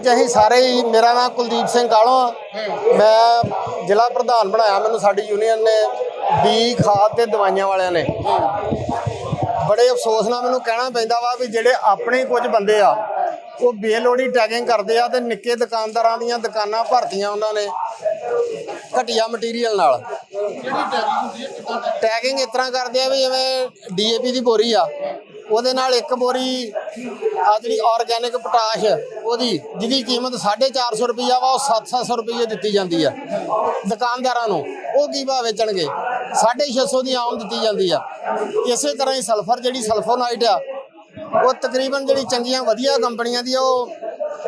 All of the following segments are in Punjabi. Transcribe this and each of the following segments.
ਅੱਜ ਅਸੀਂ ਸਾਰੇ ਹੀ, ਮੇਰਾ ਨਾਮ ਕੁਲਦੀਪ ਸਿੰਘ ਕਾਲੋਂ ਆ। ਮੈਂ ਜ਼ਿਲ੍ਹਾ ਪ੍ਰਧਾਨ ਬਣਾਇਆ, ਮੈਨੂੰ ਸਾਡੀ ਯੂਨੀਅਨ ਨੇ ਬੀ ਖਾਦ ਤੇ ਦਵਾਈਆਂ ਵਾਲਿਆਂ ਨੇ। ਬੜੇ ਅਫਸੋਸ ਨਾਲ ਮੈਨੂੰ ਕਹਿਣਾ ਪੈਂਦਾ ਵਾ ਵੀ ਜਿਹੜੇ ਆਪਣੇ ਕੁਝ ਬੰਦੇ ਆ, ਉਹ ਬੇਲੋੜੀ ਟੈਗਿੰਗ ਕਰਦੇ ਆ ਤੇ ਨਿੱਕੇ ਦੁਕਾਨਦਾਰਾਂ ਦੀਆਂ ਦੁਕਾਨਾਂ ਭਰਤੀਆਂ ਉਹਨਾਂ ਨੇ, ਘਟੀਆ ਮਟੀਰੀਅਲ ਨਾਲ। ਟੈਗਿੰਗ ਇਸ ਤਰ੍ਹਾਂ ਕਰਦੇ ਆ ਵੀ ਜਿਵੇਂ ਡੀਏਪੀ ਦੀ ਬੋਰੀ ਆ, ਉਹਦੇ ਨਾਲ ਇੱਕ ਬੋਰੀ ਆ ਜਿਹੜੀ ਆਰਗੈਨਿਕ ਪੋਟਾਸ਼ ਉਹਦੀ ਜਿਹਦੀ ਕੀਮਤ 450 ਰੁਪਈਆ ਵਾ ਉਹ 700 ਰੁਪਈਏ ਦਿੱਤੀ ਜਾਂਦੀ ਆ ਦੁਕਾਨਦਾਰਾਂ ਨੂੰ। ਉਹ ਕੀ ਭਾਅ ਵੇਚਣਗੇ? 650 ਦੀ ਆਮ ਦਿੱਤੀ ਜਾਂਦੀ ਆ। ਇਸੇ ਤਰ੍ਹਾਂ ਹੀ ਸਲਫਰ ਜਿਹੜੀ ਸਲਫੋਨਾਈਟ ਆ ਉਹ ਤਕਰੀਬਨ ਜਿਹੜੀ ਚੰਗੀਆਂ ਵਧੀਆ ਕੰਪਨੀਆਂ ਦੀ ਆ, ਉਹ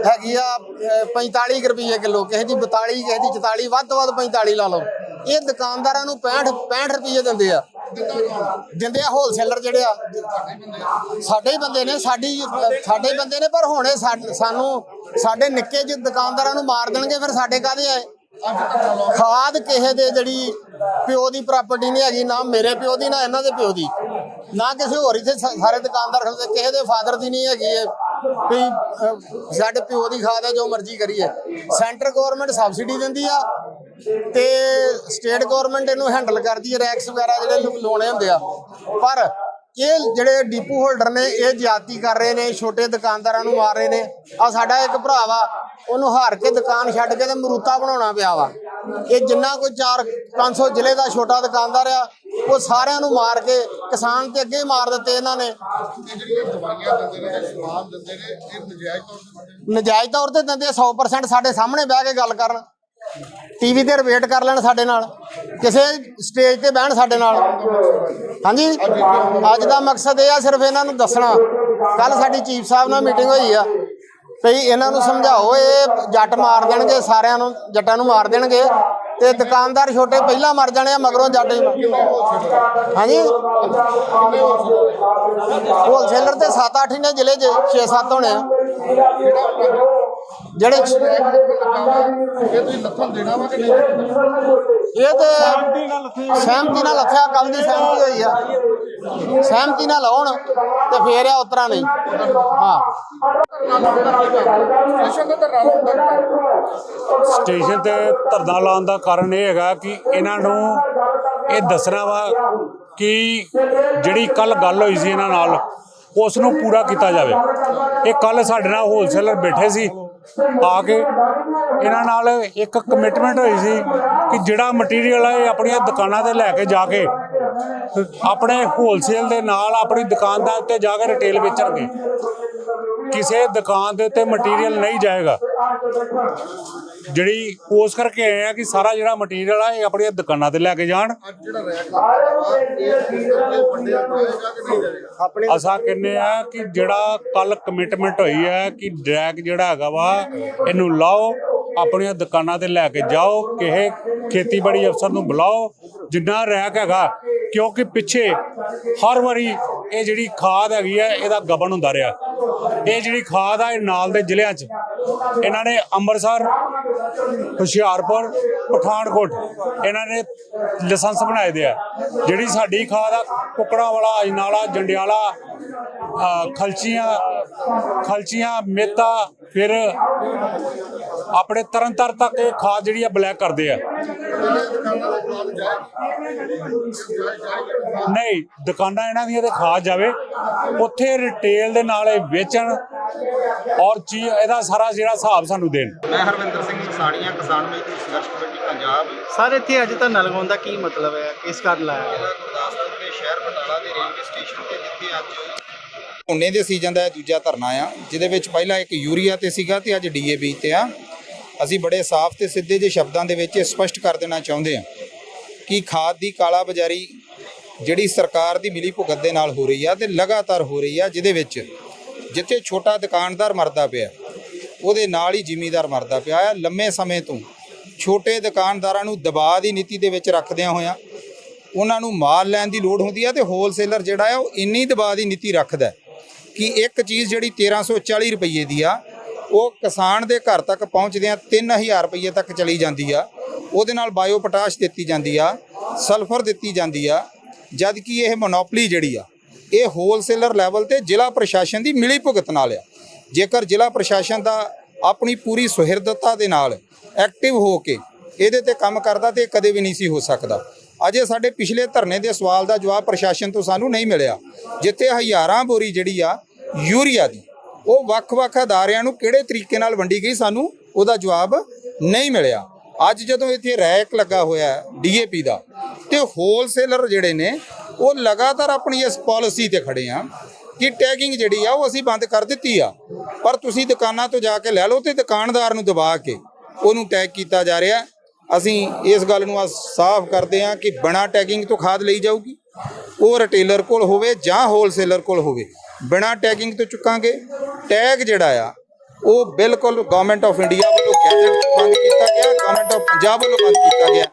ਹੈਗੀ ਆ ਅਹ, 45 ਕੁ ਰੁਪਏ ਕਿਲੋ। ਕਿਸੇ ਦੀ 42 ਕਿਸੇ ਦੀ 44 ਵੱਧ ਤੋਂ ਵੱਧ 45 ਲਾ ਲਓ। ਇਹ ਦੁਕਾਨਦਾਰਾਂ ਨੂੰ 65 65 ਰੁਪਏ ਦਿੰਦੇ ਆ। ਦਿੰਦੇ ਆ ਹੋਲਸੇਲਰ ਜਿਹੜੇ ਆ, ਸਾਡੇ ਹੀ ਬੰਦੇ ਨੇ, ਸਾਡੀ, ਸਾਡੇ ਹੀ ਬੰਦੇ ਨੇ, ਪਰ ਹੁਣ ਇਹ ਸਾਨੂੰ ਸਾਡੇ ਨਿੱਕੇ ਜਿਹੇ ਦੁਕਾਨਦਾਰਾਂ ਨੂੰ ਮਾਰ ਦੇਣਗੇ, ਫਿਰ ਸਾਡੇ ਕਾਹਦੇ ਆਏ ਖਾਦ ਕਿਸੇ ਦੇ ਜਿਹੜੀ ਪਿਓ ਦੀ ਪ੍ਰਾਪਰਟੀ ਨਹੀਂ ਹੈਗੀ, ਨਾ ਮੇਰੇ ਪਿਓ ਦੀ, ਨਾ ਇਹਨਾਂ ਦੇ ਪਿਓ ਦੀ। ਨਾ ਕਿਸੇ ਹੋਰ ਇੱਥੇ ਸਾਰੇ ਦੁਕਾਨਦਾਰ ਖੜੇ ਕਿਸੇ ਦੇ ਫਾਦਰ ਦੀ ਨਹੀਂ ਹੈਗੀ ਇਹ। ਵੀ ਸਾਡੇ ਪਿਓ ਦੀ ਖਾਦ ਹੈ ਜੋ ਮਰਜ਼ੀ ਕਰੀਏ। ਸੈਂਟਰ ਗਵਰਨਮੈਂਟ ਸਬਸਿਡੀ ਦਿੰਦੀ ਆ ਤੇ ਸਟੇਟ ਗਵਰਨਮੈਂਟ ਇਹਨੂੰ ਹੈਂਡਲ ਕਰਦੀ ਹੈ ਰੈਕਸ ਵਗੈਰਾ ਜਿਹੜੇ ਲਾਉਣੇ ਹੁੰਦੇ ਆ। ਪਰ ਇਹ ਜਿਹੜੇ ਡੀਪੂ ਹੋਲਡਰ ਨੇ, ਇਹ ਜ਼ਿਆਦਤੀ ਕਰ ਰਹੇ ਨੇ, ਛੋਟੇ ਦੁਕਾਨਦਾਰਾਂ ਨੂੰ ਮਾਰ ਰਹੇ ਨੇ। ਆ ਸਾਡਾ ਇੱਕ ਭਰਾ ਵਾ, ਉਹਨੂੰ ਹਾਰ ਕੇ ਦੁਕਾਨ ਛੱਡ ਕੇ ਤੇ ਮਰੂਤਾ ਬਣਾਉਣਾ ਪਿਆ ਵਾ। ਇਹ ਜਿੰਨਾ ਕੋਈ 4 500 ਜ਼ਿਲ੍ਹੇ ਦਾ ਛੋਟਾ ਦੁਕਾਨਦਾਰ ਆ, ਉਹ ਸਾਰਿਆਂ ਨੂੰ ਮਾਰ ਕੇ, ਕਿਸਾਨ ਤੇ ਅੱਗੇ ਹੀ ਮਾਰ ਦਿੱਤੇ ਇਹਨਾਂ ਨੇ। ਇਹ ਨਜਾਇਜ਼ ਤੌਰ ਤੇ ਦਿੰਦੇ ਤੌਰ ਤੇ ਦਿੰਦੇ ਆ 100% ਸਾਡੇ ਸਾਹਮਣੇ ਬਹਿ ਕੇ ਗੱਲ ਕਰਨ। ਟੀਵੀ ਤੇ ਰਿਵੇਟ ਕਰ ਲੈਣ ਸਾਡੇ ਨਾਲ। ਕਿਸੇ ਸਟੇਜ ਤੇ ਬਹਿਣ ਸਾਡੇ ਨਾਲ। ਹਾਂਜੀ? ਅੱਜ ਦਾ ਮਕਸਦ ਇਹ ਆ, ਸਿਰਫ ਇਹਨਾਂ ਨੂੰ ਦੱਸਣਾ। ਕੱਲ ਸਾਡੀ ਚੀਫ ਸਾਹਿਬ ਨਾਲ ਮੀਟਿੰਗ ਹੋਈ ਆ। ਭਈ ਇਹਨਾਂ ਨੂੰ ਸਮਝਾਓ, ਇਹ ਜੱਟ ਮਾਰ ਦੇਣਗੇ, ਸਾਰਿਆਂ ਨੂੰ, ਜੱਟਾਂ ਨੂੰ ਮਾਰ ਦੇਣਗੇ। ਤੇ ਦੁਕਾਨਦਾਰ ਛੋਟੇ ਪਹਿਲਾਂ ਮਰ ਜਾਣੇ ਆ, ਮਗਰੋਂ ਜੱਟ ਹਾਂਜੀ? ਹੋਲਸੇਲਰ ਤੇ 7-8 ਨੇ ਜ਼ਿਲ੍ਹੇ 'ਚ 6-7 ਹੋਣੇ ਆ। ਜਿਹੜੇ ਇਹ ਤੁਸੀਂ ਲੱਥਣ ਦੇਣਾ ਵਾ ਕਿ ਨਹੀਂ? ਇਹ ਤੇ ਸਹਿਮਤੀ ਨਾਲ ਲੱਥਿਆ। ਕੱਲ ਦੀ ਸਹਿਮਤੀ ਹੋਈ ਆ। ਸਹਿਮਤੀ ਨਾਲ ਲਾਉਣ ਤੇ ਫੇਰ ਆ ਉਤਰਾ ਨਹੀਂ। ਹਾਂ। ਸਟੇਸ਼ਨ ਤੇ ਧਰਨਾ ਲਾਉਂਦਾ ਸਟੇਸ਼ਨ ਤੇ ਧਰਨਾ ਲਾਉਣ ਦਾ ਕਾਰਨ ਇਹ ਹੈਗਾ ਕਿ ਇਹਨਾਂ ਨੂੰ ਇਹ ਦੱਸਣਾ ਵਾ ਕਿ ਜਿਹੜੀ ਕੱਲ ਗੱਲ ਹੋਈ ਸੀ ਇਹਨਾਂ ਨਾਲ ਉਸ ਨੂੰ ਪੂਰਾ ਕੀਤਾ ਜਾਵੇ। ਇਹ ਕੱਲ ਸਾਡੇ ਨਾਲ ਹੋਲਸੇਲਰ ਬੈਠੇ ਸੀ। ਆ ਕੇ ਇਹਨਾਂ ਨਾਲ ਇੱਕ ਕਮਿਟਮੈਂਟ ਹੋਈ ਸੀ ਕਿ ਜਿਹੜਾ ਮਟੀਰੀਅਲ ਹੈ ਇਹ ਆਪਣੀਆਂ ਦੁਕਾਨਾਂ ਤੇ ਲੈ ਕੇ ਜਾ ਕੇ ਆਪਣੇ ਹੋਲਸੇਲ ਦੇ ਨਾਲ ਆਪਣੀ ਦੁਕਾਨ ਦੇ ਉੱਤੇ ਜਾ ਕੇ ਰਿਟੇਲ ਵੇਚਣਗੇ। ਕਿਸੇ ਦੁਕਾਨ ਦੇ ਉੱਤੇ ਮਟੀਰੀਅਲ ਨਹੀਂ ਜਾਏਗਾ। ਜਿਹੜੀ ਉਸ ਕਰਕੇ ਆਏ ਆ ਕਿ ਸਾਰਾ ਜਿਹੜਾ ਮਟੀਰੀਅਲ ਆ ਇਹ ਆਪਣੀਆਂ ਦੁਕਾਨਾਂ ਤੇ ਲੈ ਕੇ ਜਾਣ। ਅਸਾਂ ਕਹਿੰਦੇ ਆ ਕਿ ਜਿਹੜਾ ਕੱਲ ਕਮਿਟਮੈਂਟ ਹੋਈ ਹੈ ਕਿ ਡਰੈਗ ਜਿਹੜਾ ਹੈਗਾ ਵਾ ਇਹਨੂੰ ਲਾਓ ਆਪਣੀਆਂ ਦੁਕਾਨਾਂ ਤੇ ਲੈ ਕੇ ਜਾਓ ਕਿਸੇ ਖੇਤੀਬਾੜੀ ਅਫਸਰ ਨੂੰ ਬੁਲਾਓ ਜਿੰਨਾ ਰੈਕ ਹੈਗਾ ਕਿਉਂਕਿ ਪਿੱਛੇ ਹਰ ਵਾਰੀ ਇਹ ਜਿਹੜੀ ਖਾਦ ਹੈਗੀ ਹੈ ਇਹਦਾ ਗਬਨ ਹੁੰਦਾ ਰਿਹਾ। ਇਹ ਜਿਹੜੀ ਖਾਦ ਆ, ਇਹ ਨਾਲ ਦੇ ਜ਼ਿਲ੍ਹਿਆਂ 'ਚ। ਇਹਨਾਂ ਨੇ ਅੰਮ੍ਰਿਤਸਰ, ਹੁਸ਼ਿਆਰਪੁਰ, ਪਠਾਨਕੋਟ, ਇਹਨਾਂ ਨੇ ਲਾਇਸੈਂਸ ਬਣਾਏ ਦੇ ਆ। ਜਿਹੜੀ ਸਾਡੀ ਖਾਦ ਆ, ਕੁਕੜਾ ਵਾਲਾ, ਅਜਨਾਲਾ, ਜੰਡਿਆਲਾ ਖਲਚੀਆਂ ਖਲਚੀਆਂ, ਮੇਤਾ, ਫਿਰ ਆਪਣੇ ਤਰਨਤਾਰ ਤੱਕ ਇਹ ਖਾਦ ਜਿਹੜੀ ਆ ਬਲੈਕ ਕਰਦੇ ਆ। ਨਹੀਂ ਦੁਕਾਨਾਂ ਇਹਨਾਂ ਦੀਆਂ ਤੇ ਖਾ ਜਾਵੇ ਉੱਥੇ ਰਿਟੇਲ ਦੇ ਨਾਲ ਇਹ ਵੇਚਣ ਔਰ ਚੀਜ਼ ਇਹਦਾ ਸਾਰਾ ਜਿਹੜਾ ਹਿਸਾਬ ਸਾਨੂੰ ਦੇਣ। ਮੈਂ ਹਰਵਿੰਦਰ ਸਿੰਘ ਮਸਾਣੀਆਂ ਕਿਸਾਨ ਮਜ਼ਦੂਰ ਸੰਘਰਸ਼ ਕਮੇਟੀ ਪੰਜਾਬ। ਸਰ ਇੱਥੇ ਅੱਜ ਧਰਨਾ ਲਗਾਉਣ ਦਾ ਕੀ ਮਤਲਬ ਹੈ? ਕਿਸ ਕਾਰਨ ਲਾਇਆ ਗਿਆ? ਗੁਰਦਾਸਪੁਰ ਦੇ ਸ਼ਹਿਰ ਬਟਾਲਾ ਦੇ ਰੇਲਵੇ ਸਟੇਸ਼ਨ ਤੇ ਜਿੱਥੇ ਅੱਜ ਝੋਨੇ ਦੇ ਸੀਜ਼ਨ ਦਾ ਦੂਜਾ ਧਰਨਾ ਆ ਜਿਹਦੇ ਵਿੱਚ ਪਹਿਲਾਂ ਇੱਕ ਯੂਰੀਆ ਤੇ ਸੀਗਾ ਤੇ ਅੱਜ ਡੀਏਪੀ ਤੇ ਆ। ਅਸੀਂ ਬੜੇ ਸਾਫ਼ ਤੇ ਸਿੱਧੇ ਜਿਹੇ ਸ਼ਬਦਾਂ ਦੇ ਵਿੱਚ ਇਹ ਸਪਸ਼ਟ ਕਰ ਦੇਣਾ ਚਾਹੁੰਦੇ ਆ। ਕਿ ਖਾਦ ਦੀ ਕਾਲਾ ਬਾਜ਼ਾਰੀ ਜਿਹੜੀ ਸਰਕਾਰ ਦੀ ਮਿਲੀ ਭੁਗਤ ਦੇ ਨਾਲ ਹੋ ਰਹੀ ਆ ਤੇ ਲਗਾਤਾਰ ਹੋ ਰਹੀ ਆ, ਜਿਹਦੇ ਵਿੱਚ ਜਿੱਥੇ ਛੋਟਾ ਦੁਕਾਨਦਾਰ ਮਰਦਾ ਪਿਆ, ਉਹਦੇ ਨਾਲ ਹੀ ਜ਼ਿਮੀਦਾਰ ਮਰਦਾ ਪਿਆ। ਆ ਲੰਮੇ ਸਮੇਂ ਤੋਂ ਛੋਟੇ ਦੁਕਾਨਦਾਰਾਂ ਨੂੰ ਦਬਾਅ ਦੀ ਨੀਤੀ ਦੇ ਵਿੱਚ ਰੱਖਦਿਆਂ ਹੋਇਆਂ ਉਹਨਾਂ ਨੂੰ ਮਾਲ ਲੈਣ ਦੀ ਲੋੜ ਹੁੰਦੀ ਆ ਤੇ ਹੋਲਸੇਲਰ ਜਿਹੜਾ ਆ, ਉਹ ਇੰਨੀ ਦਬਾਅ ਦੀ ਨੀਤੀ ਰੱਖਦਾ ਕਿ ਇੱਕ ਚੀਜ਼ ਜਿਹੜੀ 1340 ਰੁਪਏ ਦੀ ਆ ਉਹ ਕਿਸਾਨ ਦੇ ਘਰ ਤੱਕ ਪਹੁੰਚਦਿਆਂ 3000 ਰੁਪਏ ਤੱਕ ਚਲੀ ਜਾਂਦੀ ਆ। ਉਹਦੇ ਨਾਲ ਬਾਇਓ ਪੋਟਾਸ਼ ਦਿੱਤੀ ਜਾਂਦੀ ਆ, ਸਲਫਰ ਦਿੱਤੀ ਜਾਂਦੀ ਆ ਜਦ ਕਿ ਇਹ ਮੋਨੋਪਲੀ ਜਿਹੜੀ ਆ, ਇਹ ਹੋਲਸੇਲਰ ਲੈਵਲ ਤੇ ਜ਼ਿਲ੍ਹਾ ਪ੍ਰਸ਼ਾਸਨ ਦੀ ਮਿਲੀ ਭੁਗਤ ਨਾਲ ਆ। ਜੇਕਰ ਜ਼ਿਲ੍ਹਾ ਪ੍ਰਸ਼ਾਸਨ ਦਾ ਆਪਣੀ ਪੂਰੀ ਸੁਹਿਰਦਤਾ ਦੇ ਨਾਲ ਐਕਟਿਵ ਹੋ ਕੇ ਇਹਦੇ ਤੇ ਕੰਮ ਕਰਦਾ ਤੇ ਇਹ ਕਦੇ ਵੀ ਨਹੀਂ ਸੀ ਹੋ ਸਕਦਾ। ਅਜੇ ਸਾਡੇ ਪਿਛਲੇ ਧਰਨੇ ਦੇ ਸਵਾਲ ਦਾ ਜਵਾਬ ਪ੍ਰਸ਼ਾਸਨ ਤੋਂ ਸਾਨੂੰ ਨਹੀਂ ਮਿਲਿਆ। ਜਿੱਥੇ ਹਜ਼ਾਰਾਂ ਬੋਰੀ ਜਿਹੜੀ ਆ ਯੂਰੀਆ ਦੀ ਉਹ ਵੱਖ-ਵੱਖ ਅਦਾਰਿਆਂ ਨੂੰ ਕਿਹੜੇ ਤਰੀਕੇ ਨਾਲ ਵੰਡੀ ਗਈ ਸਾਨੂੰ ਉਹਦਾ ਜਵਾਬ ਨਹੀਂ ਮਿਲਿਆ। ਅੱਜ ਜਦੋਂ ਇੱਥੇ ਰੈਕ ਲੱਗਾ ਹੋਇਆ ਡੀਏਪੀ ਦਾ ਤੇ ਹੋਲਸੇਲਰ ਜਿਹੜੇ ਨੇ, ਉਹ ਲਗਾਤਾਰ ਆਪਣੀ ਇਸ ਪਾਲਿਸੀ ਤੇ ਖੜੇ ਆ ਕਿ ਟੈਗਿੰਗ ਜਿਹੜੀ ਆ ਉਹ ਅਸੀਂ ਬੰਦ ਕਰ ਦਿੱਤੀ ਆ। ਪਰ ਤੁਸੀਂ ਦੁਕਾਨਾਂ ਤੋਂ ਜਾ ਕੇ ਲੈ ਲਓ ਤੇ ਦੁਕਾਨਦਾਰ ਨੂੰ ਦਬਾ ਕੇ ਉਹਨੂੰ ਟੈਗ ਕੀਤਾ ਜਾ ਰਿਹਾ ਅਸੀਂ ਇਸ ਗੱਲ ਨੂੰ ਅੱਜ ਸਾਫ਼ ਕਰਦੇ ਹਾਂ ਕਿ ਬਿਨਾਂ ਟੈਗਿੰਗ ਤੋਂ ਖਾਦ ਲਈ ਜਾਊਗੀ। ਉਹ ਰਿਟੇਲਰ ਕੋਲ ਹੋਵੇ ਜਾਂ ਹੋਲਸੇਲਰ ਕੋਲ ਹੋਵੇ। ਬਿਨਾਂ ਟੈਗਿੰਗ ਤੋਂ ਚੁੱਕਾਂਗੇ। ਟੈਗ ਜਿਹੜਾ ਆ, ਉਹ ਬਿਲਕੁਲ ਗਵਰਨਮੈਂਟ ਆਫ ਇੰਡੀਆ ਵੱਲੋਂ ਗੈਜ਼ਟ ਬੰਦ ਕੀਤਾ ਗਿਆ ਗਵਰਨਮੈਂਟ ਆਫ ਪੰਜਾਬ ਵੱਲੋਂ ਬੰਦ ਕੀਤਾ ਗਿਆ।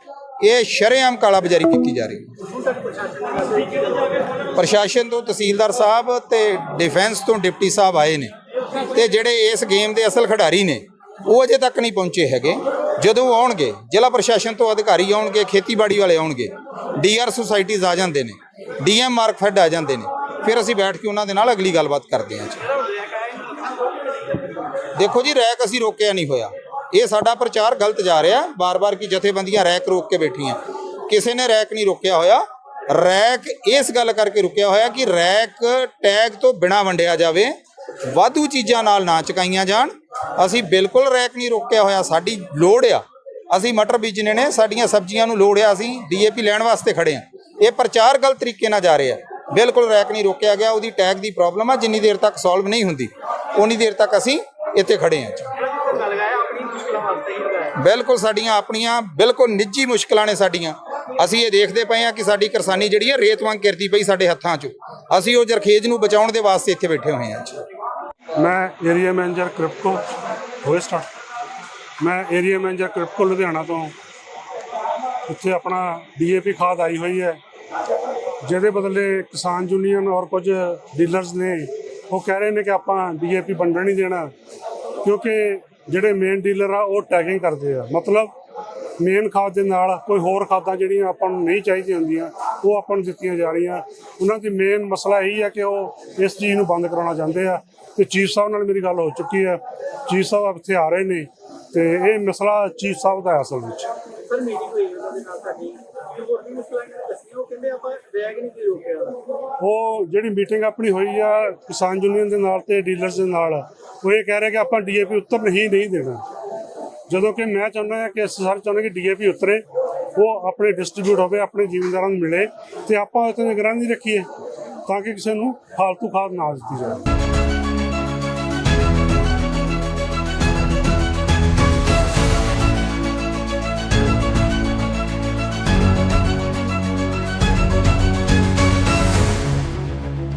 ਇਹ ਸ਼ਰੇਆਮ ਕਾਲਾ ਬਾਜ਼ਾਰੀ ਕੀਤੀ ਜਾ ਰਹੀ ਹੈ। ਪ੍ਰਸ਼ਾਸਨ ਤੋਂ ਤਹਿਸੀਲਦਾਰ ਸਾਹਿਬ ਤੇ ਡਿਫੈਂਸ ਤੋਂ ਡਿਪਟੀ ਸਾਹਿਬ ਆਏ ਨੇ ਤੇ ਜਿਹੜੇ ਇਸ ਗੇਮ ਦੇ ਅਸਲ ਖਿਡਾਰੀ ਨੇ, ਉਹ ਅਜੇ ਤੱਕ ਨਹੀਂ ਪਹੁੰਚੇ ਹੈਗੇ। ਜਦੋਂ ਆਉਣਗੇ, ਜ਼ਿਲ੍ਹਾ ਪ੍ਰਸ਼ਾਸਨ ਤੋਂ ਅਧਿਕਾਰੀ ਆਉਣਗੇ, ਖੇਤੀਬਾੜੀ ਵਾਲੇ ਆਉਣਗੇ ਡੀਆਰ ਸੁਸਾਇਟੀਜ਼ ਆ ਜਾਂਦੇ ਨੇ ਡੀਐਮ ਮਾਰਕਫੈਡ ਆ ਜਾਂਦੇ ਨੇ। ਫਿਰ ਅਸੀਂ ਬੈਠ ਕੇ ਉਹਨਾਂ ਦੇ ਨਾਲ ਅਗਲੀ ਗੱਲਬਾਤ ਕਰਦੇ ਹਾਂ ਜੀ। ਦੇਖੋ ਜੀ, ਰੈਕ ਅਸੀਂ ਰੋਕਿਆ ਨਹੀਂ ਹੋਇਆ। ਇਹ ਸਾਡਾ ਪ੍ਰਚਾਰ ਗਲਤ ਜਾ ਰਿਹਾ। ਬਾਰ-ਬਾਰ ਕੀ ਜਥੇਬੰਦੀਆਂ ਰੈਕ ਰੋਕ ਕੇ ਬੈਠੀਆਂ। ਕਿਸੇ ਨੇ ਰੈਕ ਨਹੀਂ ਰੋਕਿਆ ਹੋਇਆ। ਰੈਕ ਇਸ ਗੱਲ ਕਰਕੇ ਰੁਕਿਆ ਹੋਇਆ ਕਿ ਰੈਕ ਟੈਗ ਤੋਂ ਬਿਨਾ ਵੰਡਿਆ ਜਾਵੇ, ਵਾਧੂ ਚੀਜ਼ਾਂ ਨਾਲ ਨਾ ਚਕਾਈਆਂ ਜਾਣ। ਅਸੀਂ ਬਿਲਕੁਲ ਰੈਕ ਨਹੀਂ ਰੋਕਿਆ ਹੋਇਆ। ਸਾਡੀ ਲੋੜ ਆ। ਅਸੀਂ ਮਟਰ ਬੀਜਣੇ ਨੇ, ਸਾਡੀਆਂ ਸਬਜ਼ੀਆਂ ਨੂੰ ਲੋੜ ਆ। ਅਸੀਂ ਡੀਏਪੀ ਲੈਣ ਵਾਸਤੇ ਖੜੇ ਆ। ਇਹ ਪ੍ਰਚਾਰ ਗਲਤ ਤਰੀਕੇ ਨਾਲ ਜਾ ਰਿਹਾ। ਬਿਲਕੁਲ ਰੈਕ ਨਹੀਂ ਰੋਕਿਆ ਗਿਆ, ਉਹਦੀ ਟੈਗ ਦੀ ਪ੍ਰੋਬਲਮ ਆ, ਜਿੰਨੀ ਦੇਰ ਤੱਕ ਸੋਲਵ ਨਹੀਂ ਹੁੰਦੀ ਉਨੀ ਦੇਰ ਤੱਕ ਅਸੀਂ ਇੱਥੇ ਖੜੇ ਹਾਂ ਬਿਲਕੁਲ ਸਾਡੀਆਂ ਆਪਣੀਆਂ, ਬਿਲਕੁਲ ਨਿੱਜੀ ਮੁਸ਼ਕਲਾਂ ਨੇ ਸਾਡੀਆਂ। ਅਸੀਂ ਇਹ ਦੇਖਦੇ ਪਏ ਆ ਕਿ ਸਾਡੀ ਕਿਰਸਾਨੀ ਜਿਹੜੀ ਹੈ ਰੇਤ ਵਾਂਗ ਕਿਰਦੀ ਪਈ ਸਾਡੇ ਹੱਥਾਂ 'ਚ। ਅਸੀਂ ਉਹ ਜਰਖੇਜ ਨੂੰ ਬਚਾਉਣ ਦੇ ਵਾਸਤੇ ਇੱਥੇ ਬੈਠੇ ਹੋਏ ਆ ਜੀ। ਮੈਂ ਏਰੀਆ ਮੈਨੇਜਰ ਕ੍ਰਿਪਕੋ ਹੋਏ ਸਟਾਰਟ ਮੈਂ ਏਰੀਆ ਮੈਨੇਜਰ ਕ੍ਰਿਪਕੋ ਲੁਧਿਆਣਾ ਤੋਂ। ਇੱਥੇ ਆਪਣਾ ਡੀਏਪੀ ਖਾਦ ਆਈ ਹੋਈ ਹੈ। ਜਿਹਦੇ ਬਦਲੇ ਕਿਸਾਨ ਯੂਨੀਅਨ ਔਰ ਕੁਝ ਡੀਲਰਸ ਨੇ ਉਹ ਕਹਿ ਰਹੇ ਨੇ ਕਿ ਆਪਾਂ ਡੀਏਪੀ ਵੰਡਣ ਨਹੀਂ ਦੇਣਾ, ਕਿਉਂਕਿ ਜਿਹੜੇ ਮੇਨ ਡੀਲਰ ਆ, ਉਹ ਟੈਗਿੰਗ ਕਰਦੇ ਆ। ਮਤਲਬ ਮੇਨ ਖਾਦ ਦੇ ਨਾਲ ਕੋਈ ਹੋਰ ਖਾਦਾਂ ਜਿਹੜੀਆਂ ਆਪਾਂ ਨੂੰ ਨਹੀਂ ਚਾਹੀਦੀਆਂ ਹੁੰਦੀਆਂ, ਉਹ ਆਪਾਂ ਨੂੰ ਦਿੱਤੀਆਂ ਜਾ ਰਹੀਆਂ। ਉਹਨਾਂ ਦੀ ਮੇਨ ਮਸਲਾ ਇਹੀ ਹੈ ਕਿ ਉਹ ਇਸ ਚੀਜ਼ ਨੂੰ ਬੰਦ ਕਰਾਉਣਾ ਚਾਹੁੰਦੇ ਆ। ਤੇ ਚੀਫ ਸਾਹਿਬ ਨਾਲ ਮੇਰੀ ਗੱਲ ਹੋ ਚੁੱਕੀ ਹੈ ਚੀਫ ਸਾਹਿਬ ਇੱਥੇ ਆ ਰਹੇ ਨੇ ਤੇ ਇਹ ਮਸਲਾ ਚੀਫ ਸਾਹਿਬ ਦਾ ਅਸਲ ਵਿੱਚ। ਸਰ ਮੀਟਿੰਗ ਹੋਈ ਉਹਨਾਂ ਦੇ ਨਾਲ ਸਾਡੀ ਜੋ ਹੋਰ ਵੀ ਮੁਸ਼ਕਲਾਂ ਨੇ ਦੱਸੀਆਂ ਉਹ ਕਹਿੰਦੇ ਆਪਾਂ ਨਹੀਂ, ਕੀ ਰੋਕਿਆ ਉਹ ਜਿਹੜੀ ਮੀਟਿੰਗ ਆਪਣੀ ਹੋਈ ਆ ਕਿਸਾਨ ਯੂਨੀਅਨ ਦੇ ਨਾਲ ਤੇ ਡੀਲਰਸ ਦੇ ਨਾਲ, ਉਹ ਇਹ ਕਹਿ ਰਹੇ ਕਿ ਆਪਾਂ ਡੀਏਪੀ ਉੱਤਰ ਨਹੀਂ ਨਹੀਂ ਦੇਣਾ। ਜਦੋਂ ਕਿ ਮੈਂ ਚਾਹੁੰਦਾ ਹਾਂ ਕਿ ਅਸੀਂ ਸਾਰੇ ਚਾਹੁੰਦੇ ਕਿ ਡੀਏਪੀ ਉਤਰੇ, ਉਹ ਆਪਣੇ ਡਿਸਟ੍ਰੀਬਿਊਟ ਹੋਵੇ, ਆਪਣੇ ਜ਼ਿਮੀਂਦਾਰਾਂ ਨੂੰ ਮਿਲੇ ਤੇ ਆਪਾਂ ਉੱਤੇ ਨਿਗਰਾਨੀ ਰੱਖੀਏ ਤਾਂ ਕਿ ਕਿਸੇ ਨੂੰ ਫालतू ਖਾਦ ਨਾ ਦਿੱਤੀ ਜਾਵੇ।